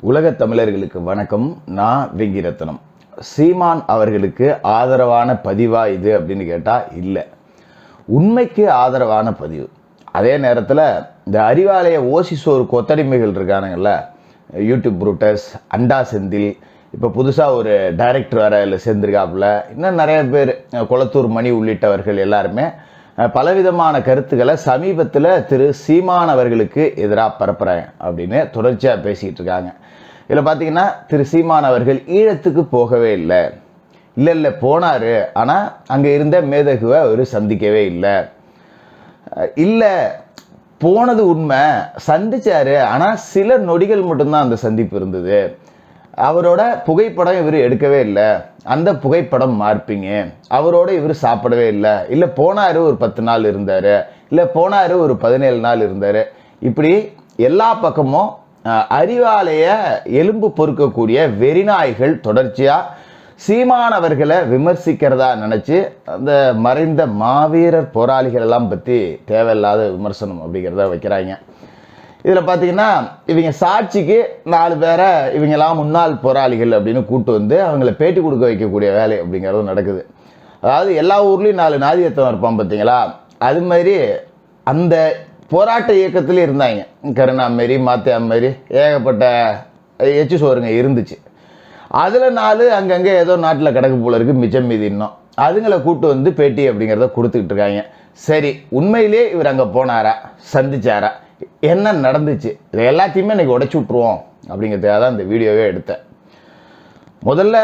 உலக தமிழர்களுக்கு வணக்கம். நான் வெங்கிரத்னம். சீமான் அவர்களுக்கு ஆதரவான பதிவா இது அப்படின்னு கேட்டால் இல்லை. உண்மைக்கு ஆதரவான பதிவு. அதே நேரத்தில் இந்த அறிவாலய ஓசிசோர் கொத்தடிமைகள் இருக்கானுங்கள்ல யூடியூப் ப்ரூட்டஸ் அண்டா செந்தில் இப்போ புதுசாக ஒரு டைரக்டர் வேறு இல்லை சேர்ந்துருக்காப்புல. இன்னும் நிறைய பேர் குளத்தூர் மணி உள்ளிட்டவர்கள் எல்லாருமே பலவிதமான கருத்துக்களை சமீபத்தில் திரு சீமான் அவர்களுக்கு எதிராக பரப்புகிறேன் அப்படின்னு தொடர்ச்சியாக பேசிக்கிட்டு இருக்காங்க. இதில் பார்த்தீங்கன்னா திரு சீமான் அவர்கள் ஈழத்துக்கு போகவே இல்லை. இல்லை இல்லை போனார். ஆனால் அங்கே இருந்த மேதகுவை அவர் சந்திக்கவே இல்லை. இல்லை போனது உண்மை. சந்திச்சாரு. ஆனால் சில நொடிகள் மட்டும்தான் அந்த சந்திப்பு இருந்தது. அவரோட புகைப்படம் இவர் எடுக்கவே இல்லை. அந்த புகைப்படம் மார்பிங்க. அவரோட இவர் சாப்பிடவே இல்லை. இல்லை போனார் ஒரு பத்து நாள் இருந்தார். இல்லை போனார் ஒரு பதினேழு நாள் இருந்தார். இப்படி எல்லா பக்கமும் அறிவாலய எலும்பு பொறுக்கக்கூடிய வெறிநாய்கள் தொடர்ச்சியாக சீமானவர்களை விமர்சிக்கிறதா நினச்சி அந்த மறைந்த மாவீரர் போராளிகள் எல்லாம் பற்றி தேவையில்லாத விமர்சனம் அப்படிங்கிறத வைக்கிறாங்க. இதில் பார்த்தீங்கன்னா இவங்க சாட்சிக்கு நாலு பேரை இவங்கெல்லாம் முன்னாள் போராளிகள் அப்படின்னு கூட்டு வந்து அவங்கள பேட்டி கொடுக்க வைக்கக்கூடிய வேலை அப்படிங்கிறது நடக்குது. அதாவது எல்லா ஊர்லேயும் நாலு நாதியத்தம் இருப்பான் பார்த்தீங்களா? அது மாதிரி அந்த போராட்ட இயக்கத்திலே இருந்தாங்க. கருணா மாரி மாத்தியா மாரி ஏகப்பட்ட எச்சு சோறுங்க இருந்துச்சு. அதில் நாலு அங்கங்கே ஏதோ நாட்டில் கிடக்கு போல இருக்குது மிச்சம் மீதி இன்னும். அதுங்களை கூட்டு வந்து பேட்டி அப்படிங்கிறத கொடுத்துக்கிட்டு இருக்காங்க. சரி உண்மையிலே இவர் அங்கே போனாரா? சந்திச்சாரா? என்ன நடந்துச்சு? இதை எல்லாத்தையுமே இன்றைக்கி உடச்சி விட்ருவோம் அப்படிங்கிறதுக்காக தான் இந்த வீடியோவே எடுத்தேன். முதல்ல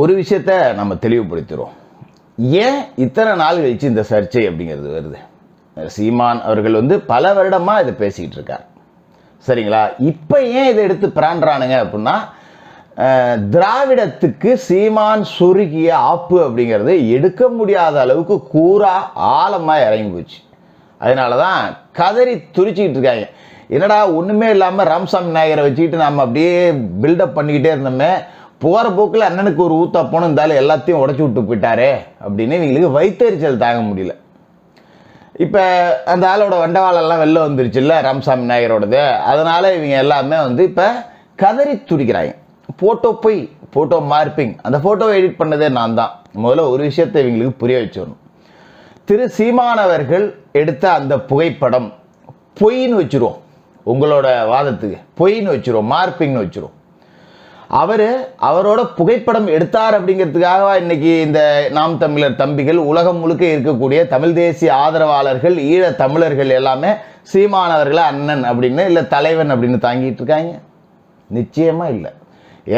ஒரு விஷயத்த நம்ம தெளிவுபடுத்திடுவோம். ஏன் இத்தனை நாள் கழிச்சு இந்த சர்ச்சை அப்படிங்கிறது வருது? சீமான் அவர்கள் வந்து பல வருடமாக இதை பேசிக்கிட்டு இருக்கார். சரிங்களா? இப்போ ஏன் இதை எடுத்து பிராண்டுறானுங்க அப்படின்னா திராவிடத்துக்கு சீமான் சுருகிய ஆப்பு அப்படிங்கிறது எடுக்க முடியாத அளவுக்கு கூரா ஆழமாக இறங்கி போச்சு. அதனால தான் கதறி துரிச்சிக்கிட்டு இருக்காங்க. என்னடா ஒன்றுமே இல்லாமல் ராமசாமி நாயகரை வச்சுக்கிட்டு நம்ம அப்படியே பில்டப் பண்ணிக்கிட்டே இருந்தோமே. போகிற போக்கில் அண்ணனுக்கு ஒரு ஊத்தா போன இருந்தாலும் எல்லாத்தையும் உடச்சி விட்டு போயிட்டாரே அப்படின்னு இவங்களுக்கு வைத்தறிச்சல் தாங்க முடியல. இப்போ அந்த ஆளோட வண்டவாளெல்லாம் வெளில வந்துருச்சுல்ல ராமசாமி நாயகரோடது. அதனால் இவங்க எல்லாமே வந்து இப்போ கதறி துடிக்கிறாங்க. ஃபோட்டோ போய் ஃபோட்டோ மார்பிங் அந்த ஃபோட்டோவை எடிட் பண்ணதே நான் தான் முதல்ல ஒரு விஷயத்தை இவங்களுக்கு புரிய வச்சிடணும். திரு சீமானவர்கள் எடுத்த அந்த புகைப்படம் பொய்ன்னு வச்சுருவோம். உங்களோட வாதத்துக்கு பொய்ன்னு வச்சுருவோம் மார்பிங்னு வச்சுருவோம். அவர் அவரோட புகைப்படம் எடுத்தார் அப்படிங்கிறதுக்காக இன்னைக்கு இந்த நாம் தமிழர் தம்பிகள் உலகம் முழுக்க இருக்கக்கூடிய தமிழ் தேசிய ஆதரவாளர்கள் ஈழ தமிழர்கள் எல்லாமே சீமானவர்களை அண்ணன் அப்படின்னு இல்லை தலைவன் அப்படின்னு தாங்கிட்டு இருக்காங்க. நிச்சயமாக இல்லை.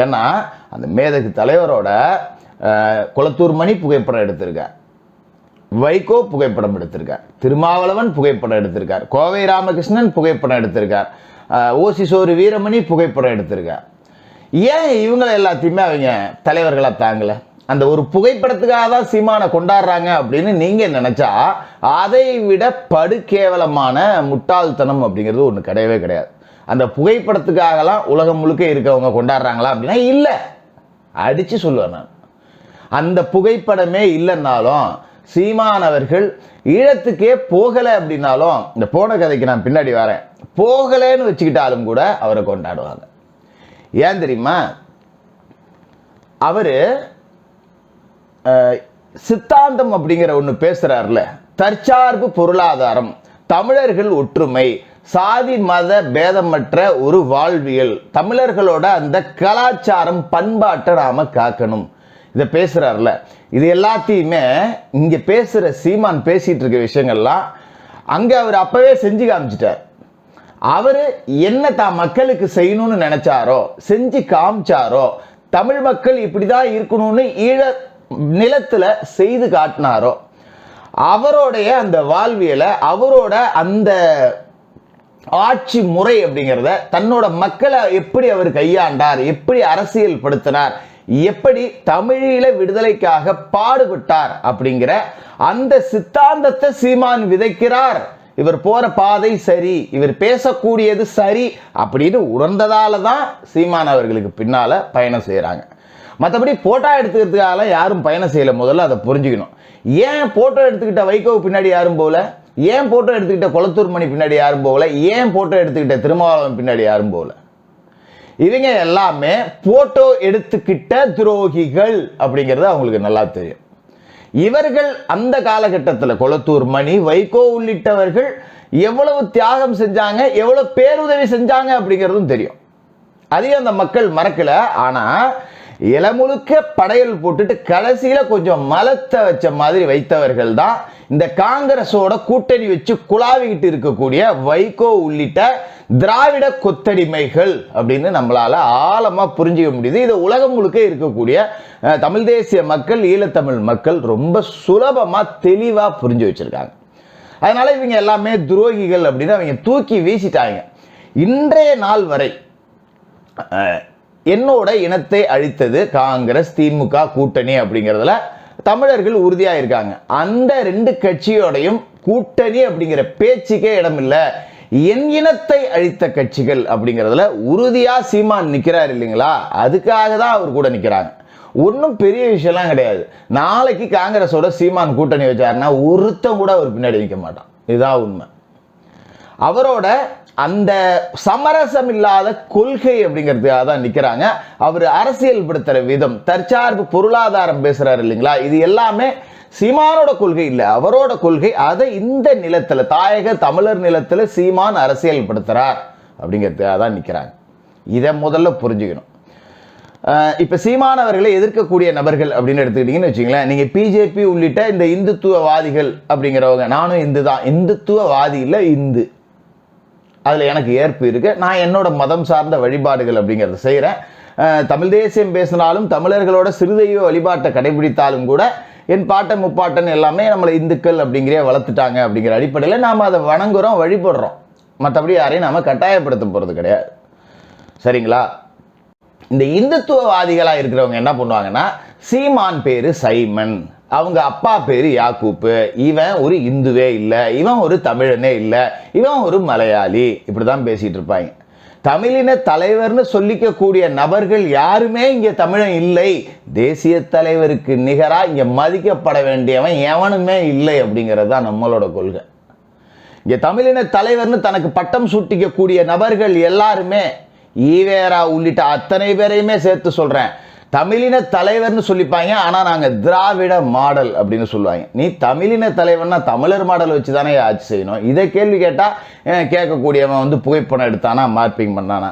ஏன்னா அந்த மேதகு தலைவரோட குளத்தூர் மணி புகைப்படம் எடுத்திருக்கார். வைகோ புகைப்படம் எடுத்திருக்கார். திருமாவளவன் புகைப்படம் எடுத்திருக்கார். கோவை ராமகிருஷ்ணன் புகைப்படம் எடுத்திருக்கார். ஓசி சோறு வீரமணி புகைப்படம் எடுத்திருக்கார். ஏன் இவங்களை எல்லாத்தையுமே அவங்க தலைவர்களாக தாங்கலை? அந்த ஒரு புகைப்படத்துக்காக தான் சீமானை கொண்டாடுறாங்க அப்படின்னு நீங்கள் நினச்சா அதை விட படுகேவலமான முட்டாள்தனம் அப்படிங்கிறது ஒன்று கிடையவே கிடையாது. அந்த புகைப்படத்துக்காகலாம் உலகம் முழுக்க இருக்கவங்க கொண்டாடுறாங்களா அப்படின்னா இல்லை. அடித்து சொல்லுவேன் நான். அந்த புகைப்படமே இல்லைன்னாலும் சீமான் அவர்கள் ஈழத்துக்கே போகலை அப்படின்னாலும் இந்த போன கதைக்கு நான் பின்னாடி வரேன். போகலைன்னு வச்சுக்கிட்டாலும் கூட அவரை கொண்டாடுவாங்க. ஏன் தெரியுமா? அவரு சித்தாந்தம் அப்படிங்கிற ஒன்று பேசுறாருல. தற்சார்பு பொருளாதாரம் தமிழர்கள் ஒற்றுமை சாதி மத பேதமற்ற ஒரு வாழ்வியல் தமிழர்களோட அந்த கலாச்சாரம் பண்பாட்டை நாம காக்கணும். இதை பேசுறாருல. இது எல்லாத்தையுமே இங்கே பேசுகிற சீமான் பேசிகிட்டு இருக்க விஷயங்கள்லாம் அங்கே அவர் அப்போவே செஞ்சு காமிச்சிட்டார். அவர் என்ன தான் மக்களுக்கு செய்யணும்னு நினச்சாரோ செஞ்சு காமிச்சாரோ தமிழ் மக்கள் இப்படி தான் இருக்கணும்னு ஈழ நிலத்தில் செய்து காட்டினாரோ அவருடைய அந்த வாழ்வியலை அவரோட அந்த ஆட்சி முறை அப்படிங்கிறத தன்னோட மக்களை எப்படி அவர் கையாண்டார் எப்படி அரசியல் படுத்தினார் எப்படி தமிழீழ விடுதலைக்காக பாடுபட்டார் அப்படிங்கிற அந்த சித்தாந்தத்தை சீமான் விதைக்கிறார். இவர் போற பாதை சரி இவர் பேசக்கூடியது சரி அப்படின்னு உணர்ந்ததால தான் சீமான் அவர்களுக்கு பின்னால பயணம் செய்கிறாங்க மற்றபடி போட்டோ எடுத்துக்கிறதுக்காக யாரும் பயணம் செய்யல முதல்ல அதை புரிஞ்சுக்கணும். ஏன் போட்டோ எடுத்துக்கிட்ட வைகோ பின்னாடி யாரும் போகல? ஏன் போட்டோ எடுத்துக்கிட்ட குளத்தூர் மணி பின்னாடி யாரும் போகல? ஏன் போட்டோ எடுத்துக்கிட்ட திருமாவளவன் பின்னாடி யாரும் போகல? இவங்க எல்லாமே போட்டோ எடுத்துக்கிட்ட துரோகிகள் அப்படிங்கிறது அவங்களுக்கு நல்லா தெரியும். இவர்கள் அந்த காலகட்டத்தில் கொளத்தூர் மணி வைகோ உள்ளிட்டவர்கள் எவ்வளவு தியாகம் செஞ்சாங்க எவ்வளவு பேருதவி செஞ்சாங்க அப்படிங்கிறதும் தெரியும். அதையும் அந்த மக்கள் மறக்கல. ஆனா இளமுழுக்க படையல் போட்டுட்டு கடைசியில் கொஞ்சம் மலத்தை வச்ச மாதிரி வைத்தவர்கள் தான் இந்த காங்கிரஸோட கூட்டணி வச்சு குழாவிக்கிட்டு இருக்கக்கூடிய வைகோ உள்ளிட்ட திராவிட கொத்தடிமைகள் அப்படின்னு நம்மளால ஆழமாக புரிஞ்சுக்க முடியுது. இது உலகம் முழுக்க இருக்கக்கூடிய தமிழ் தேசிய மக்கள் ஈழத்தமிழ் மக்கள் ரொம்ப சுலபமாக தெளிவாக புரிஞ்சு வச்சுருக்காங்க. அதனால இவங்க எல்லாமே துரோகிகள் அப்படின்னு அவங்க தூக்கி வீசிட்டாங்க. இன்றைய நாள் வரை என்னோட இனத்தை அழித்தது காங்கிரஸ் திமுக கூட்டணி அப்படிங்கிறதுல தமிழர்கள் உறுதியாக இருக்காங்க அந்த ரெண்டு கட்சியோடையும் கூட்டணி அப்படிங்கிற பேச்சுக்கே இடமில்லை. என் இனத்தை அழித்த கட்சிகள் அப்படிங்கிறதுல உறுதியாக சீமான் நிற்கிறார் இல்லைங்களா? அதுக்காக தான் அவர் கூட நிற்கிறாங்க ஒன்றும் பெரிய விஷயம்லாம் கிடையாது. நாளைக்கு காங்கிரஸோட சீமான் கூட்டணி வச்சாருன்னா ஒருத்தம் கூட அவர் பின்னாடி நிற்க மாட்டான். இதுதான் உண்மை. அவரோட அந்த சமரசம் இல்லாத கொள்கை அப்படிங்கிறதுக்காக தான் நிற்கிறாங்க அவர் அரசியல்படுத்துகிற விதம் தற்சார்பு பொருளாதாரம் பேசுகிறார் இல்லைங்களா? இது எல்லாமே சீமானோட கொள்கை இல்லை அவரோட கொள்கை. அதை இந்த நிலத்தில் தாயக தமிழர் நிலத்தில் சீமான் அரசியல் படுத்துறார் அப்படிங்கிறதுக்காக தான் நிற்கிறாங்க இதை முதல்ல புரிஞ்சுக்கணும். இப்போ சீமானவர்களை எதிர்க்கக்கூடிய நபர்கள் அப்படின்னு எடுத்துக்கிட்டிங்கன்னு வச்சிங்களேன் நீங்கள் பிஜேபி உள்ளிட்ட இந்த இந்துத்துவவாதிகள் அப்படிங்கிறவங்க நானும் இந்து தான் இந்துத்துவவாதி இல்லை இந்து. அதில் எனக்கு ஏற்பு இருக்குது நான் என்னோட மதம் சார்ந்த வழிபாடுகள் அப்படிங்கிறத செய்கிறேன் தமிழ் தேசியம் பேசினாலும் தமிழர்களோட சிறுதெய்வ வழிபாட்டை கடைபிடித்தாலும் கூட என் பாட்டன் முப்பாட்டன் எல்லாமே நம்மளை இந்துக்கள் அப்படிங்கிற வளர்த்துட்டாங்க அப்படிங்கிற அடிப்படையில் நாம் அதை வணங்குகிறோம் வழிபடுறோம். மற்றபடி யாரையும் நாம் கட்டாயப்படுத்த போகிறது கிடையாது. சரிங்களா? இந்த இந்துத்துவவாதிகளாக இருக்கிறவங்க என்ன பண்ணுவாங்கன்னா சீமான் பேரு சைமன். அவங்க அப்பா பேர் யாக்கூப்பு. இவன் ஒரு இந்துவே இல்லை. இவன் ஒரு தமிழனே இல்லை. இவன் ஒரு மலையாளி. இப்படி தான் பேசிகிட்டு இருப்பாங்க. தமிழின தலைவர்னு சொல்லிக்கக்கூடிய நபர்கள் யாருமே இங்கே தமிழன் இல்லை. தேசிய தலைவருக்கு நிகராக இங்கே மதிக்கப்பட வேண்டியவன் எவனுமே இல்லை அப்படிங்கிறது தான் நம்மளோட கொள்கை. இங்கே தமிழின தலைவர்னு தனக்கு பட்டம் சூட்டிக்கக்கூடிய நபர்கள் எல்லாருமே ஈவேரா உள்ளிட்ட அத்தனை பேரையுமே சேர்த்து சொல்கிறேன் தமிழின தலைவர்னு சொல்லிப்பாங்க. ஆனால் நாங்கள் திராவிட மாடல் அப்படின்னு சொல்லுவாங்க. நீ தமிழின தலைவர்னா தமிழர் மாடல் வச்சு தானே ஆட்சி செய்யணும். இதை கேள்வி கேட்டால் கேட்கக்கூடியவன் வந்து புகைப்படம் எடுத்தானா மார்பிங் பண்ணானா?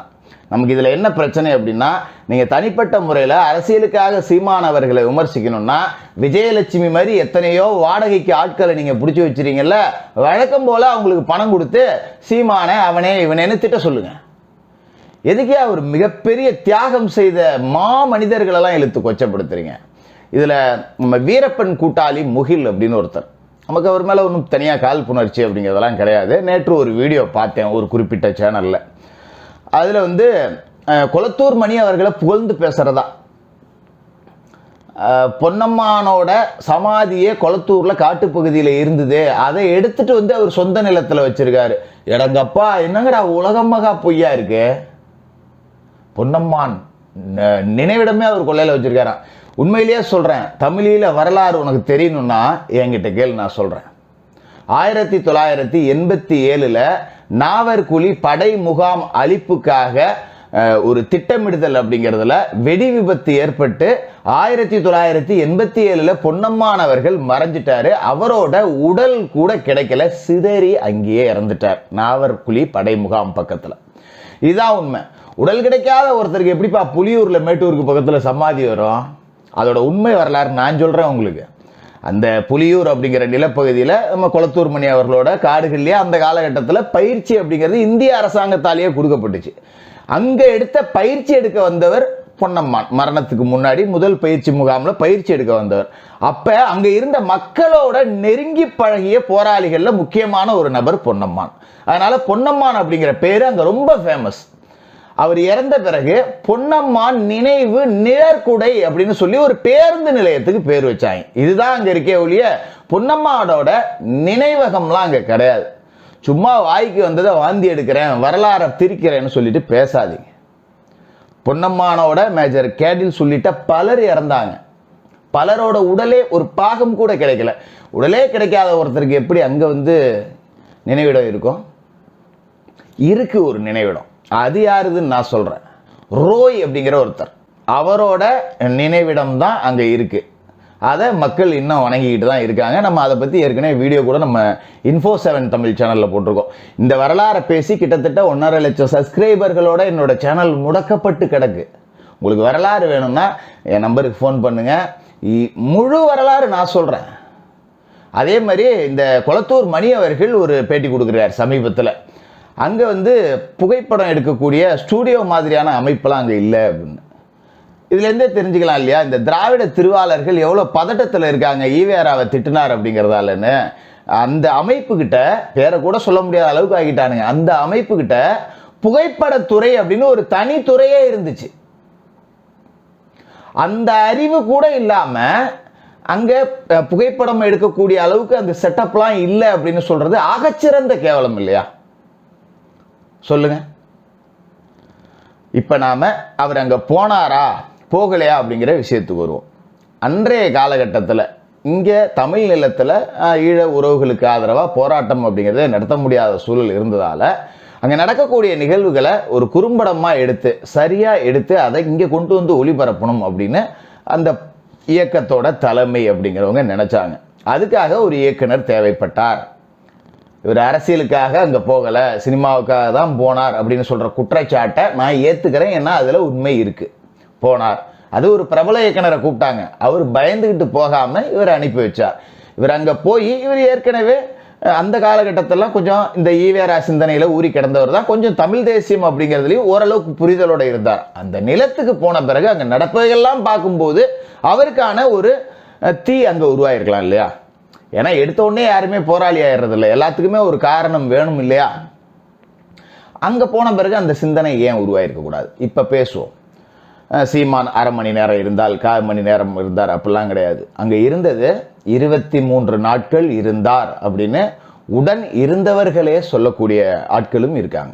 நமக்கு இதில் என்ன பிரச்சனை அப்படின்னா நீங்கள் தனிப்பட்ட முறையில் அரசியலுக்காக சீமானவர்களை விமர்சிக்கணும்னா விஜயலட்சுமி மாதிரி எத்தனையோ வாடகைக்கு ஆட்களை நீங்கள் பிடிச்சி வச்சுறீங்கல்ல வழக்கம் போல் அவங்களுக்கு பணம் கொடுத்து சீமானை அவனே இவனேன்னு திட்ட சொல்லுங்கள் எதுக்கே அவர் மிகப்பெரிய தியாகம் செய்த மா மனிதர்களெல்லாம் இழுத்து கொச்சப்படுத்துறீங்க. இதில் நம்ம வீரப்பன் கூட்டாளி முகில் அப்படின்னு ஒருத்தர். நமக்கு அவர் மேலே ஒன்றும் தனியாக கால் புணர்ச்சி அப்படிங்கிறதெல்லாம் கிடையாது. நேற்று ஒரு வீடியோ பார்த்தேன் ஒரு குறிப்பிட்ட சேனலில் அதில் வந்து குளத்தூர் மணி அவர்களை புகழ்ந்து பேசுறதா. பொன்னம்மானோட சமாதியே கொளத்தூர்ல காட்டுப்பகுதியில் இருந்தது. அதை எடுத்துகிட்டு வந்து அவர் சொந்த நிலத்தில் வச்சுருக்காரு. எடங்கப்பா என்னங்கடா உலகமகா பொய்யா இருக்குது பொன்னம்மான் ந- நினைவிடமே அவர் கொள்ளையில் வச்சுருக்காராம். உண்மையிலேயே சொல்கிறேன் தமிழில் வரலாறு உனக்கு தெரியணும்னா என்கிட்ட கேள் நான் சொல்கிறேன் ஆயிரத்தி தொள்ளாயிரத்தி எண்பத்தி ஏழில் நாவர்குழி படை முகாம் அழிப்புக்காக ஒரு திட்டமிடுதல் அப்படிங்கிறதுல வெடி விபத்து ஏற்பட்டு ஆயிரத்தி தொள்ளாயிரத்தி எண்பத்தி ஏழில் பொன்னம்மானவர்கள் மறைஞ்சிட்டாரு. அவரோட உடல் கூட கிடைக்கல சிதறி அங்கேயே இறந்துட்டார் நாவர்குழி படை முகாம் பக்கத்தில். இதுதான் உண்மை. உடல் கிடைக்காத ஒருத்தருக்கு எப்படிப்பா புலியூரில் மேட்டூருக்கு பக்கத்தில் சமாதி வரும்? அதோட உண்மை வரலாறு நான் சொல்கிறேன் உங்களுக்கு. அந்த புலியூர் அப்படிங்கிற நிலப்பகுதியில் நம்ம குளத்தூர் மணி அவர்களோட காடுகள்லேயே அந்த காலகட்டத்தில் பயிற்சி அப்படிங்கிறது இந்திய அரசாங்கத்தாலேயே கொடுக்கப்பட்டுச்சு. அங்கே எடுத்த பயிற்சி எடுக்க வந்தவர் பொன்னம்மான் மரணத்துக்கு முன்னாடி முதல் பயிற்சி முகாமில் பயிற்சி எடுக்க வந்தவர். அப்போ அங்கே இருந்த மக்களோட நெருங்கி பழகிய போராளிகளில் முக்கியமான ஒரு நபர் பொன்னம்மான் அதனால் பொன்னம்மான் அப்படிங்கிற பேர் அங்கே ரொம்ப ஃபேமஸ் அவர் இறந்த பிறகு பொன்னம்மான் நினைவு நிழற்குடை அப்படின்னு சொல்லி ஒரு பேருந்து நிலையத்துக்கு பேர் வச்சாங்க. இதுதான் அங்கே இருக்கே ஒழிய பொன்னம்மாவோட நினைவகம்லாம் அங்கே கிடையாது. சும்மா வாய்க்கு வந்ததை வாந்தி எடுக்கிறேன் வரலாறை திரிக்கிறேன்னு சொல்லிட்டு பேசாதீங்க. பொன்னம்மானோட மேஜர் கேடில் சொல்லிட்ட பலர் இறந்தாங்க. பலரோட உடலே ஒரு பாகம் கூட கிடைக்கல. உடலே கிடைக்காத ஒருத்தருக்கு எப்படி அங்கே வந்து நினைவிடம் இருக்கும்? இருக்கு ஒரு நினைவிடம். அது யாருதுன்னு நான் சொல்கிறேன் ரோய் அப்படிங்கிற ஒருத்தர். அவரோட நினைவிடம் தான் அங்கே இருக்குது அதை மக்கள் இன்னும் வணங்கிக்கிட்டு தான் இருக்காங்க. நம்ம அதை பற்றி ஏற்கனவே வீடியோ கூட நம்ம இன்ஃபோ செவன் தமிழ் சேனலில் போட்டிருக்கோம். இந்த வரலாறை பேசி கிட்டத்தட்ட ஒன்றரை லட்சம் சப்ஸ்கிரைபர்களோட என்னோட சேனல் முடக்கப்பட்டு கிடக்கு. உங்களுக்கு வரலாறு வேணும்னா என் நம்பருக்கு ஃபோன் பண்ணுங்கள் இ- முழு வரலாறு நான் சொல்கிறேன் அதே மாதிரி இந்த கொளத்தூர் மணி அவர்கள் ஒரு பேட்டி கொடுக்குறார் சமீபத்தில். அங்கே வந்து புகைப்படம் எடுக்கக்கூடிய ஸ்டூடியோ மாதிரியான அமைப்பெல்லாம் அங்கே இல்லை அப்படின்னு. இதுலேருந்தே தெரிஞ்சுக்கலாம் இல்லையா? இந்த திராவிட திருவாளர்கள் எவ்வளோ பதட்டத்தில் இருக்காங்க ஈவேராவை திட்டினார் அப்படிங்கிறதாலன்னு. அந்த அமைப்புக்கிட்ட பேரை கூட சொல்ல முடியாத அளவுக்கு ஆகிட்டானுங்க. அந்த அமைப்புக்கிட்ட புகைப்படத்துறை அப்படின்னு ஒரு தனித்துறையே இருந்துச்சு. அந்த அறிவு கூட இல்லாமல் அங்கே புகைப்படம் எடுக்கக்கூடிய அளவுக்கு அந்த செட்டப்லாம் இல்லை அப்படின்னு சொல்கிறது ஆகச்சிறந்த கேவலம் இல்லையா? சொல்லுங்க. இப்போ நாம் அவர் அங்கே போனாரா போகலையா அப்படிங்கிற விஷயத்துக்கு வருவோம். அன்றைய காலகட்டத்தில் இங்கே தமிழ் நிலத்தில் ஈழ உறவுகளுக்கு ஆதரவாக போராட்டம் அப்படிங்கிறத நடத்த முடியாத சூழல் இருந்ததால் அங்கே நடக்கக்கூடிய நிகழ்வுகளை ஒரு குறும்படமாக எடுத்து சரியாக எடுத்து அதை இங்கே கொண்டு வந்து ஒளிபரப்பணும் அப்படின்னு அந்த இயக்கத்தோட தலைமை அப்படிங்கிறவங்க நினச்சாங்க. அதுக்காக ஒரு இயக்குனர் தேவைப்பட்டார். இவர் அரசியலுக்காக அங்கே போகலை சினிமாவுக்காக தான் போனார் அப்படின்னு சொல்கிற குற்றச்சாட்டை நான் ஏற்றுக்கிறேன் ஏன்னா அதில் உண்மை இருக்குது போனார். அது ஒரு பிரபல இயக்குனரை கூப்பிட்டாங்க. அவர் பயந்துக்கிட்டு போகாமல் இவர் அனுப்பி வச்சார். இவர் அங்கே போய் இவர் ஏற்கனவே அந்த காலகட்டத்திலாம் கொஞ்சம் இந்த ஈவேரா சிந்தனையில் ஊறி கிடந்தவர் தான். கொஞ்சம் தமிழ் தேசியம் அப்படிங்கிறதுலையும் ஓரளவுக்கு புரிதலோட இருந்தார். அந்த நிலத்துக்கு போன பிறகு அங்கே நடப்பதையெல்லாம் பார்க்கும்போது அவருக்கான ஒரு தீ அங்கே உருவாயிருக்கலாம் இல்லையா? ஏன்னா எடுத்தோடனே யாருமே போராளி ஆயிடுறதில்ல எல்லாத்துக்குமே ஒரு காரணம் வேணும் இல்லையா? அங்கே போன பிறகு அந்த சிந்தனை ஏன் உருவாயிருக்கக்கூடாது இப்போ பேசுவோம். சீமான் அரை மணி நேரம் இருந்தால் கால் மணி நேரம் இருந்தார் அப்படிலாம் கிடையாது. அங்கே இருந்தது இருபத்தி மூன்று நாட்கள் இருந்தார் அப்படின்னு உடன் இருந்தவர்களே சொல்லக்கூடிய ஆட்களும் இருக்காங்க.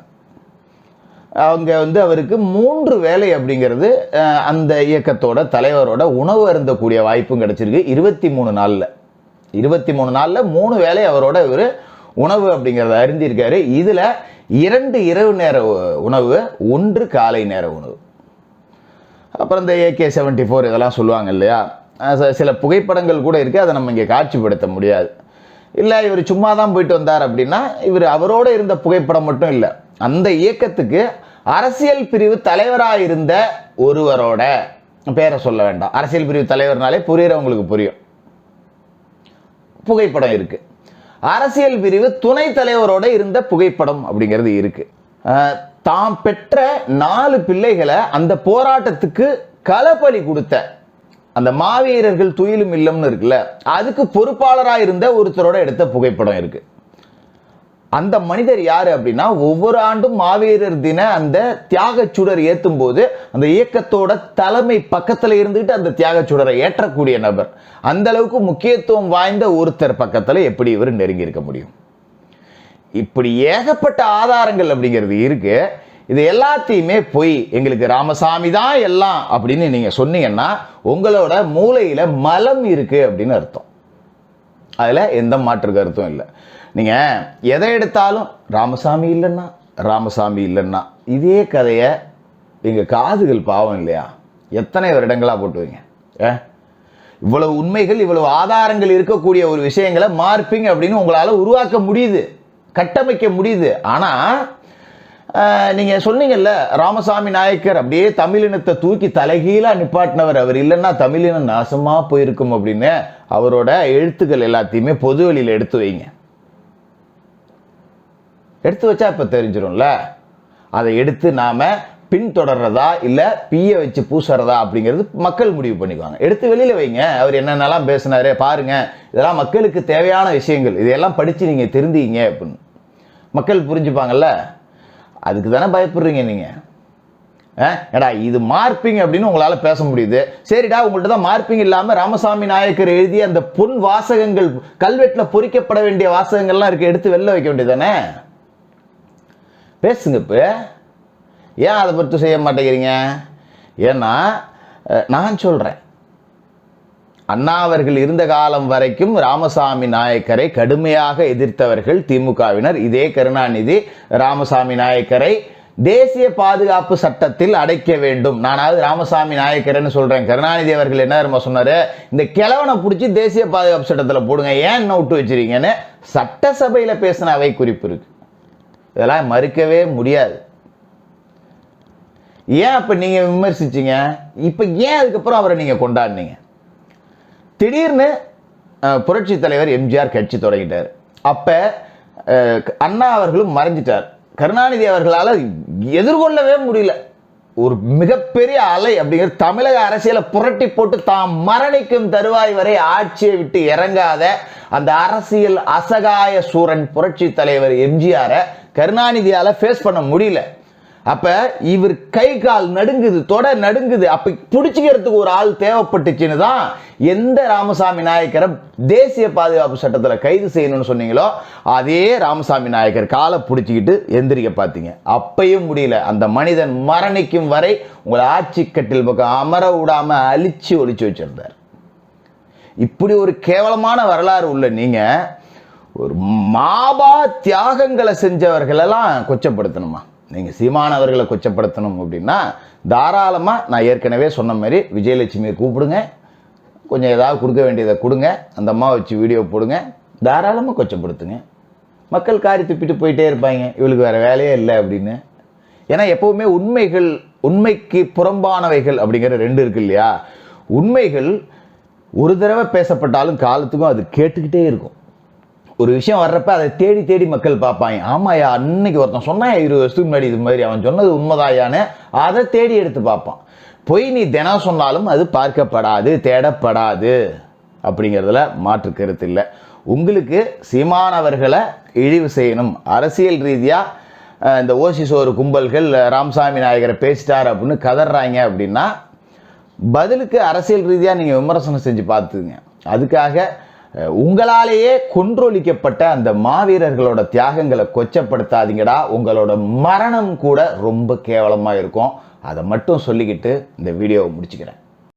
அவங்க வந்து அவருக்கு மூன்று வேலை அப்படிங்கிறது அந்த இயக்கத்தோட தலைவரோட உணவு அருந்தக்கூடிய வாய்ப்பும் கிடைச்சிருக்கு. இருபத்தி மூணு நாளில். இருபத்தி மூணு நாளில் மூணு வேலை அவரோட இவர் உணவு அப்படிங்கிறத அறிந்திருக்காரு. இதில் இரண்டு இரவு நேர உணவு ஒன்று காலை நேர உணவு. அப்புறம் இந்த ஏகே செவன்ட்டி ஃபோர் இதெல்லாம் சொல்லுவாங்க இல்லையா? ச- சில புகைப்படங்கள் கூட இருக்குது அதை நம்ம இங்கே காட்சிப்படுத்த முடியாது. இல்லை இவர் சும்மா தான் போயிட்டு வந்தார் அப்படின்னா இவர் அவரோட இருந்த புகைப்படம் மட்டும் இல்லை அந்த இயக்கத்துக்கு அரசியல் பிரிவு தலைவராக இருந்த ஒருவரோட பேரை சொல்ல வேண்டாம். அரசியல் பிரிவு தலைவர்னாலே புரியுறவங்களுக்கு புரியும். புகைப்படம் இருக்கு. அரசியல் பிரிவு துணைத் தலைவரோட இருந்த புகைப்படம் அப்படிங்கிறது இருக்கு. தாம் பெற்ற நாலு பிள்ளைகளை அந்த போராட்டத்துக்கு களப்பலி கொடுத்த அந்த மாவீரர்கள் துயிலும் இல்லம்னு இருக்குல்ல அதுக்கு பொறுப்பாளராக இருந்த ஒருத்தரோட எடுத்த புகைப்படம் இருக்கு. அந்த மனிதர் யாரு அப்படின்னா ஒவ்வொரு ஆண்டும் மாவீரர் தின அந்த தியாகச் சுடர் ஏத்தும் போது அந்த இயக்கத்தோட தலைமை பக்கத்துல இருந்துகிட்டு அந்த தியாகச் சுடரை ஏற்றக்கூடிய நபர். அந்த அளவுக்கு முக்கியத்துவம் வாய்ந்த ஒருத்தர் பக்கத்துல எப்படி இவர் நெருங்கி இருக்க முடியும்? இப்படி ஏகப்பட்ட ஆதாரங்கள் அப்படிங்கிறது இருக்கு. இது எல்லாத்தையுமே போய் எங்களுக்கு ராமசாமி தான் எல்லாம் அப்படின்னு நீங்க சொன்னீங்கன்னா உங்களோட மூளையில மலம் இருக்கு அப்படின்னு அர்த்தம். அதில் எந்த மாற்று கருத்தும் இல்லை. நீங்கள் எதை எடுத்தாலும் ராமசாமி இல்லைன்னா ராமசாமி இல்லைன்னா இதே கதையை எங்கள் காதுகள் பாவம் இல்லையா? எத்தனை வருடங்களாக போட்டுவீங்க ஏ? இவ்வளவு உண்மைகள் இவ்வளவு ஆதாரங்கள் இருக்கக்கூடிய ஒரு விஷயங்களை மார்பிங் அப்படின்னு உங்களால் உருவாக்க முடியுது கட்டமைக்க முடியுது. ஆனால் நீங்கள் சொன்னீங்கல்ல ராமசாமி நாயக்கர் அப்படியே தமிழினத்தை தூக்கி தலைகீழாக நிப்பாட்டினவர். அவர் இல்லைன்னா தமிழினம் நாசமாக போயிருக்கும் அப்படின்னு. அவரோட எழுத்துக்கள் எல்லாத்தையுமே பொது வெளியில் எடுத்து வைங்க. எடுத்து வச்சா இப்போ தெரிஞ்சிடும்ல அதை எடுத்து நாம் பின்தொடர்றதா இல்லை பீய வச்சு பூசுறதா அப்படிங்கிறது மக்கள் முடிவு பண்ணிக்குவாங்க. எடுத்து வெளியில் வைங்க. அவர் என்னென்னலாம் பேசினாரு பாருங்க. இதெல்லாம் மக்களுக்கு தேவையான விஷயங்கள். இதையெல்லாம் படித்து நீங்கள் தெரிந்தீங்க அப்படின்னு. மக்கள் புரிஞ்சுப்பாங்கல்ல? அதுக்கு தானே பயப்படுறீங்க நீங்கள் ஏடா இது மார்பிங் அப்படின்னு உங்களால் பேச முடியுது. சரிடா உங்கள்ட்ட தான் மார்பிங் இல்லாமல் ராமசாமி நாயக்கர் எழுதிய அந்த பொன் வாசகங்கள் கல்வெட்டில் பொறிக்கப்பட வேண்டிய வாசகங்கள்லாம் இருக்குது எடுத்து வெளில வைக்க வேண்டியதானே பேசுங்க இப்போ. ஏன் அதை பற்றி செய்ய மாட்டேங்கிறீங்க? ஏன்னா நான் சொல்கிறேன் அண்ணா அவர்கள் இருந்த காலம் வரைக்கும் ராமசாமி நாயக்கரை கடுமையாக எதிர்த்தவர்கள் திமுகவினர். இதே கருணாநிதி ராமசாமி நாயக்கரை தேசிய பாதுகாப்பு சட்டத்தில் அடைக்க வேண்டும். நானாவது ராமசாமி நாயக்கர்னு சொல்கிறேன் கருணாநிதி அவர்கள் என்ன தெரியுமா சொன்னார்? இந்த கிழவனை பிடிச்சி தேசிய பாதுகாப்பு சட்டத்தில் போடுங்க. ஏன் என்ன விட்டு வச்சிருக்கீங்கன்னு சட்டசபையில் பேசின அவை குறிப்பு இருக்குது இதெல்லாம் மறுக்கவே முடியாது. ஏன் அப்ப நீங்க விமர்சிச்சீங்க? இப்ப ஏன் அதுக்கப்புறம் அவரை நீங்க கொண்டாடினீங்க? திடீர்னு புரட்சி தலைவர் எம்ஜிஆர் கட்சி தொடங்கிட்டார். அப்ப அஹ், அண்ணா அவர்களும் மறைஞ்சிட்டார். கருணாநிதி அவர்களால் எதிர்கொள்ளவே முடியல. ஒரு மிகப்பெரிய அலை அப்படிங்கிறது தமிழக அரசியலை புரட்டி போட்டு தாம் மரணிக்கும் தருவாய் வரை ஆட்சியை விட்டு இறங்காத அந்த அரசியல் அசகாய சூரன் புரட்சி தலைவர் எம்ஜிஆரை கருணாநிதியால ஃபேஸ் பண்ண முடியல. அப்ப இவர் கை கால் நடுங்குது தொட நடுங்குது. அப்ப பிடிச்சிக்கிறதுக்கு ஒரு ஆள் தேவைப்பட்டுச்சுன்னு தான் எந்த ராமசாமி நாயக்கரை தேசிய பாதுகாப்பு சட்டத்தில் கைது செய்யணும்னு சொன்னீங்களோ அதே ராமசாமி நாயக்கர் காலை பிடிச்சிக்கிட்டு எந்திரிக்க பார்த்தீங்க அப்பையும் முடியல. அந்த மனிதன் மரணிக்கும் வரை உங்களை ஆட்சி கட்டில் பக்கம் அமர விடாம அழிச்சு ஒழிச்சு வச்சிருந்தார். இப்படி ஒரு கேவலமான வரலாறு உள்ள நீங்க ஒரு மாபா தியாகங்களை செஞ்சவர்களெல்லாம் கொச்சப்படுத்தணுமா? நீங்கள் சீமானவர்களை கொச்சப்படுத்தணும் அப்படின்னா தாராளமாக நான் ஏற்கனவே சொன்ன மாதிரி விஜயலட்சுமியை கூப்பிடுங்க. கொஞ்சம் ஏதாவது கொடுக்க வேண்டியதை கொடுங்க. அந்த அம்மா வச்சு வீடியோ போடுங்க. தாராளமாக கொச்சப்படுத்துங்க. மக்கள் காரி துப்பிட்டு போயிட்டே இருப்பாங்க. இவளுக்கு வேறு வேலையே இல்லை அப்படின்னு. ஏன்னா எப்போவுமே உண்மைகள் உண்மைக்கு புறம்பானவைகள் அப்படிங்கிற ரெண்டு இருக்கு இல்லையா? உண்மைகள் ஒரு தடவை பேசப்பட்டாலும் காலத்துக்கும் அது கேட்டுக்கிட்டே இருக்கும். ஒரு விஷயம் வர்றப்ப அதை தேடி தேடி மக்கள் பார்ப்பாங்க. ஆமாயா அன்னைக்கு ஒருத்தன் சொன்னா இருபது வருஷத்துக்கு முன்னாடி இது மாதிரி அவன் சொன்னது உண்மைதாயான்னு. அதை தேடி எடுத்து பார்ப்பான். பொய் நீ தினம் சொன்னாலும் அது பார்க்கப்படாது தேடப்படாது. அப்படிங்கிறதுல மாற்று கருத்து இல்லை. உங்களுக்கு சீமானவர்களை இழிவு செய்யணும். அரசியல் ரீதியாக இந்த ஓசி சோறு கும்பல்கள் ராமசாமி நாயகரை பேசிட்டார் அப்படின்னு கதறாங்க அப்படின்னா பதிலுக்கு அரசியல் ரீதியாக நீங்கள் விமர்சனம் செஞ்சு பார்த்துங்க அதுக்காக உங்களாலேயே கொன்றொழிக்கப்பட்ட அந்த மாவீரர்களோட தியாகங்களை கொச்சப்படுத்தாதீங்கடா. உங்களோட மரணம் கூட ரொம்ப கேவலமாக இருக்கும். அதை மட்டும் சொல்லிக்கிட்டு இந்த வீடியோவை முடிச்சுக்கிறேன்.